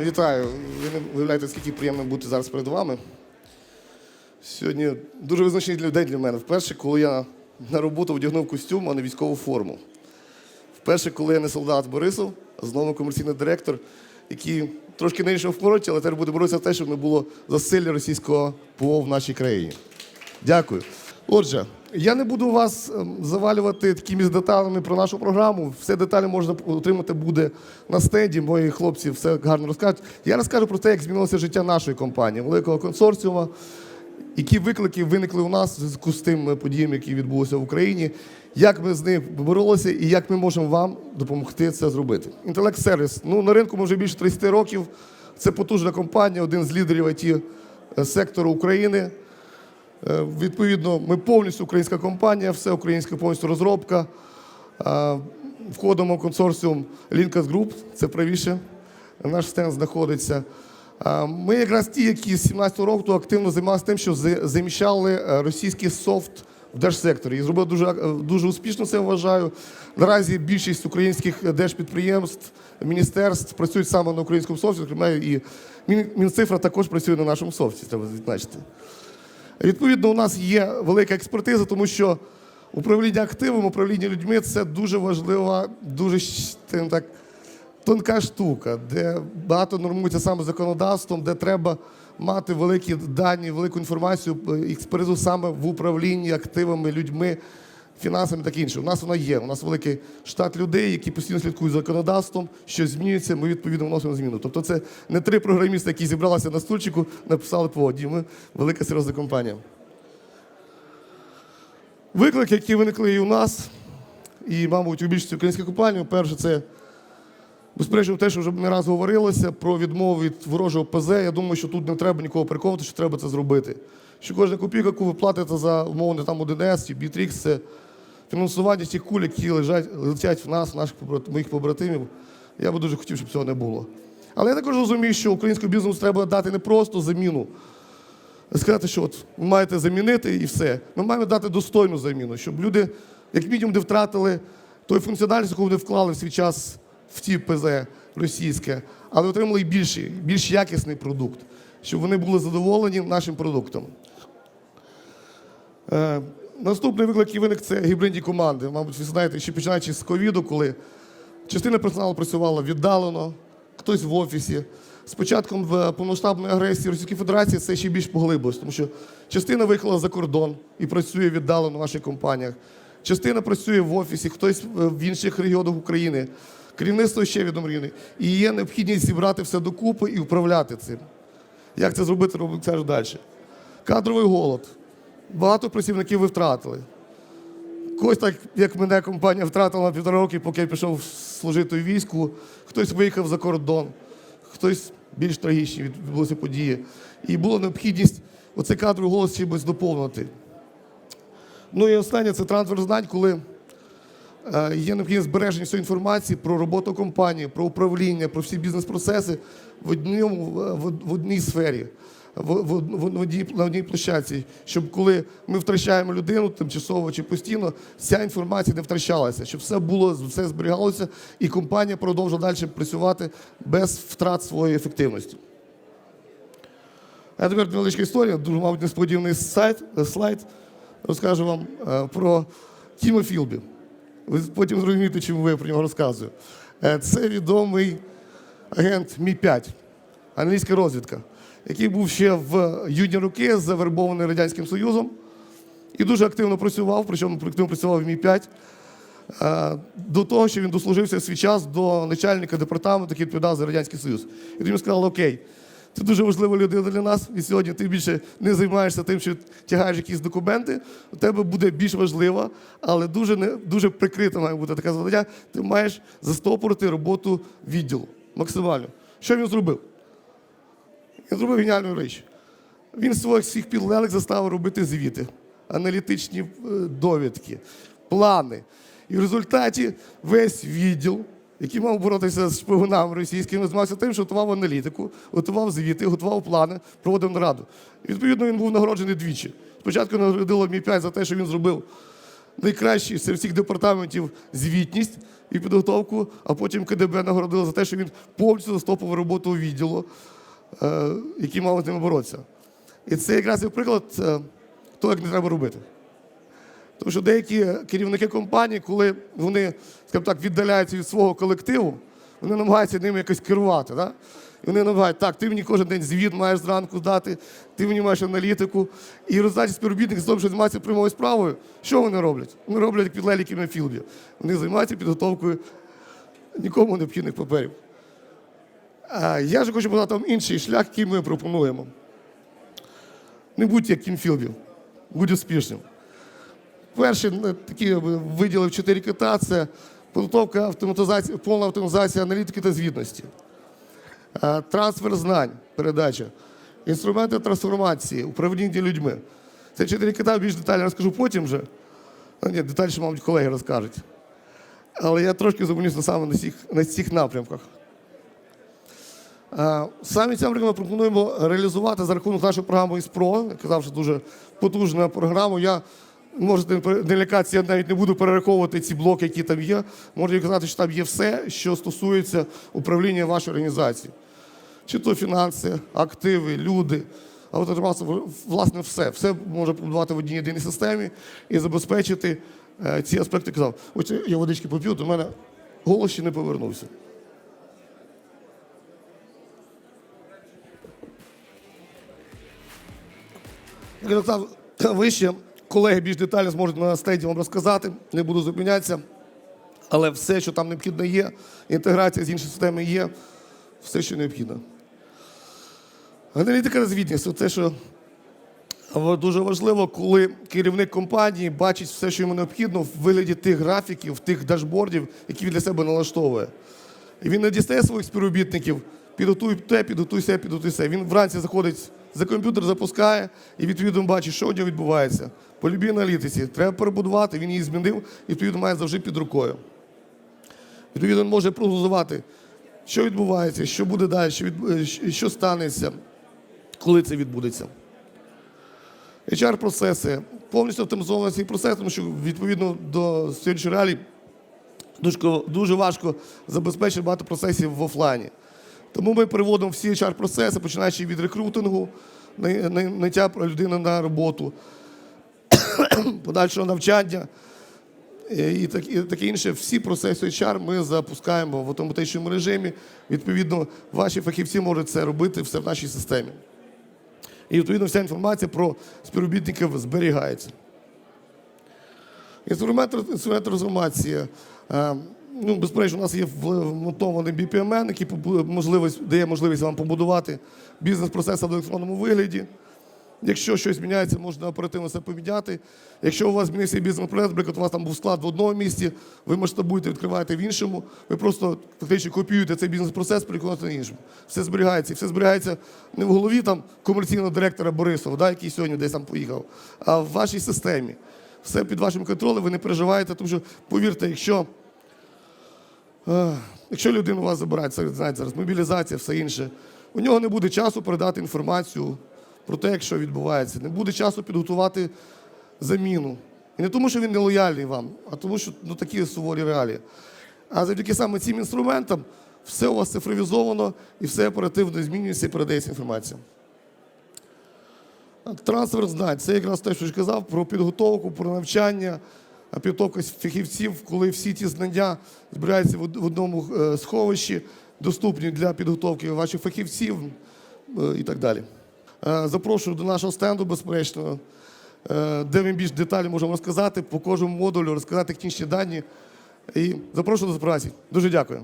Вітаю. Ви не уявляєте, скільки приємно бути зараз перед вами. Сьогодні дуже визначний день для мене. Вперше, коли я на роботу одягнув костюм, а не військову форму. Вперше, коли я не солдат Борисов, а знову комерційний директор, який трошки не йшов в пороті, але тепер буде боротися за те, щоб не було засилля російського ПО в нашій країні. Дякую. Отже, я не буду вас ем, завалювати такими деталями про нашу програму. Все деталі можна отримати буде на стенді. Мої хлопці все гарно розкажуть. Я розкажу про те, як змінилося життя нашої компанії, великого консорціуму, які виклики виникли у нас в зв'язку з тими подіями, які відбулися в Україні, як ми з ним боролися і як ми можемо вам допомогти це зробити. Інтелект сервіс. Ну, на ринку ми вже більше 30 років. Це потужна компанія, один з лідерів it сектору України. Е, Відповідно, ми повністю українська компанія, все українська повністю розробка. Е, Входимо в консорціум Linkas Group, це правіше. Наш стенд знаходиться. Е, Ми якраз ті, які з 17-го року активно займалися тим, що заміщали російський софт в держсекторі. І зробили дуже, дуже успішно це вважаю. Наразі більшість українських держпідприємств, міністерств працюють саме на українському софті, зокрема і Мінцифра також працює на нашому софті, треба відзначити. Відповідно, у нас є велика експертиза, тому що управління активом, управління людьми це дуже важлива, дуже так, тонка штука, де багато нормується саме законодавством, де треба мати великі дані, велику інформацію, експертизу саме в управлінні активами, людьми, фінансами і таке інше. У нас вона є. У нас великий штат людей, які постійно слідкують за законодавством, що змінюється, ми відповідно вносимо зміну. Тобто це не три програмісти, які зібралися на стульчику, написали по воді. Ми велика серйозна компанія. Виклики, які виникли і у нас, і, мабуть, у більшості українських компаній, перше, це безперечно те, що вже не раз говорилося про відмову від ворожого ПЗ. Я думаю, що тут не треба нікого переконувати, що треба це зробити. Що кожна копійка, яку ви платите за умовно там 1С чи Бітрікс, це фінансування тих куль, які лежать, летять в нас, наших моїх побратимів. Я би дуже хотів, щоб цього не було. Але я також розумію, що українському бізнесу треба дати не просто заміну, сказати, що от ви маєте замінити і все. Ми маємо дати достойну заміну, щоб люди, як мінімум, не втратили той функціональність, яку вони вклали в свій час в ті ПЗ російське, але отримали більший, більш якісний продукт, щоб вони були задоволені нашим продуктом. Е, наступний виклик, який виник, це гібридні команди. Мабуть, ви знаєте, ще починаючи з ковіду, коли частина персоналу працювала віддалено, хтось в офісі. З початком в- повномасштабної агресії Російської Федерації це ще більш поглибилось, тому що частина виїхала за кордон і працює віддалено в наших компаніях. Частина працює в офісі, хтось е, в інших регіонах України. Керівництво ще в одному. І є необхідність зібрати все докупи і управляти цим. Як це зробити, робимо це далі. Кадровий голод. Багато працівників ви втратили. Когось так, як мене компанія втратила на півтора роки, поки я пішов служити у війську, хтось виїхав за кордон, хтось більш трагічні відбулися події. І була необхідність оцей кадровий голос чимось доповнити. Ну і останнє це трансфер знань, коли е, є необхідність збереження всієї інформації про роботу компанії, про управління, про всі бізнес-процеси в, в, в одній сфері, в, одній, на одній площадці, щоб коли ми втрачаємо людину тимчасово чи постійно, ця інформація не втрачалася, щоб все було, все зберігалося, і компанія продовжувала далі працювати без втрат своєї ефективності. А тепер невеличка історія, дуже, мабуть, несподіваний сайт, слайд. Розкажу вам е, про Тімо Філбі. Ви потім зрозумієте, чому я про нього розказую. Е, Це відомий агент Мі-5, англійська розвідка, який був ще в юні роки завербований Радянським Союзом і дуже активно працював, причому активно працював в Мі-5. е, До того, що він дослужився в свій час до начальника департаменту, який відповідав за Радянський Союз. І тоді сказали, окей, ти дуже важлива людина для нас, і сьогодні ти більше не займаєшся тим, що тягаєш якісь документи. У тебе буде більш важлива, але дуже не дуже прикрита має бути така завдання. Ти маєш застопорити роботу відділу максимально. Що він зробив? Він зробив геніальну річ. Він своїх всіх підлеглих заставив робити звіти, аналітичні е, довідки, плани. І в результаті весь відділ, який мав боротися з шпигунами російськими, займався тим, що готував аналітику, готував звіти, готував плани, проводив нараду. І, відповідно, він був нагороджений двічі. Спочатку нагородило Мі 5 за те, що він зробив найкращий серед всіх департаментів звітність і підготовку, а потім КДБ нагородило за те, що він повністю застопив роботу відділу, е, який мав з ними боротися. І це якраз і приклад е, того, як не треба робити. Тому що деякі керівники компаній, коли вони, скажімо так, віддаляються від свого колективу, вони намагаються ними якось керувати. Да? І вони намагаються, так, ти мені кожен день звіт маєш зранку дати, ти мені маєш аналітику. І результаті співробітник з того, що займається прямою справою, що вони роблять? Вони роблять як підлеліки на філді. Вони займаються підготовкою нікому необхідних паперів. Я ж хочу показати вам інший шлях, який ми пропонуємо. Не будь як кінфілдів, будь успішним. Перший е, такі виділив чотири кита це підготовка автоматизація, повна автоматизація аналітики та звітності, Е, трансфер знань, передача, інструменти трансформації, управління людьми. Це чотири кита більш детально розкажу потім вже. Ну, ні, детальніше, мабуть, колеги розкажуть. Але я трошки зупинюся саме на цих, на цих напрямках. Е, Самі ці ми пропонуємо реалізувати за рахунок нашої програми ІСПРО. Я казав, що дуже потужна програма. Я можете не лякатися, я навіть не буду перераховувати ці блоки, які там є. Можу казати, що там є все, що стосується управління вашої організації. Чи то фінанси, активи, люди. А от власне все. Все може побудувати в одній єдиній системі і забезпечити е, ці аспекти. Казав, ось я водички поп'ю, до мене голос ще не повернувся. Я казав, вище колеги більш детально зможуть на стенді вам розказати, не буду зупинятися. Але все, що там необхідно є, інтеграція з іншими системами є, все, що необхідно. Аналітика та це що дуже важливо, коли керівник компанії бачить все, що йому необхідно, в вигляді тих графіків, тих дашбордів, які він для себе налаштовує. І він не дістає своїх співробітників, підготуй те, підготуй все, підготуй все. Він вранці заходить за комп'ютер, запускає і відповідно бачить, що у нього відбувається. По любій аналітиці треба перебудувати, він її змінив і відповідно має завжди під рукою. Відповідно, він може прогнозувати, що відбувається, що буде далі, що, від... що станеться, коли це відбудеться. HR-процеси, повністю автоматизований цей процес, тому що відповідно до сьогоднішньої реалії дуже, дуже важко забезпечити багато процесів в офлайні. Тому ми переводимо всі HR-процеси, починаючи від рекрутингу, найняття людини на роботу, подальшого навчання і таке інше. Всі процеси HR ми запускаємо в автоматичному режимі. Відповідно, ваші фахівці можуть це робити все в нашій системі. І відповідно вся інформація про співробітників зберігається. Інструмент, інструмент трансформації. Ну, безперечно, у нас є вмонтований BPMN, який можливість, дає можливість вам побудувати бізнес-процес в електронному вигляді. Якщо щось міняється, можна оперативно це поміняти. Якщо у вас змінився бізнес-процес, наприклад, у вас там був склад в одному місці, ви масштабуєте, відкриваєте в іншому, ви просто фактично копіюєте цей бізнес-процес, перекладаєте на іншому. Все зберігається. І все зберігається не в голові там комерційного директора Борисова, да, який сьогодні десь там поїхав, а в вашій системі. Все під вашим контролем, ви не переживаєте, тому що, повірте, якщо. Якщо людина у вас забирає, це знаєте, зараз мобілізація, все інше, у нього не буде часу передати інформацію про те, що відбувається, не буде часу підготувати заміну. І не тому, що він не лояльний вам, а тому, що ну, такі суворі реалії. А завдяки саме цим інструментам все у вас цифровізовано і все оперативно змінюється і передається інформація. Трансфер знань це якраз те, що я казав, про підготовку, про навчання підготовка фахівців, коли всі ті знання збираються в одному е, сховищі, доступні для підготовки ваших фахівців е, і так далі. Е, запрошую до нашого стенду, безперечно, де ми більш детально можемо розказати по кожному модулю, розказати технічні дані. І запрошую до праці. Дуже дякую.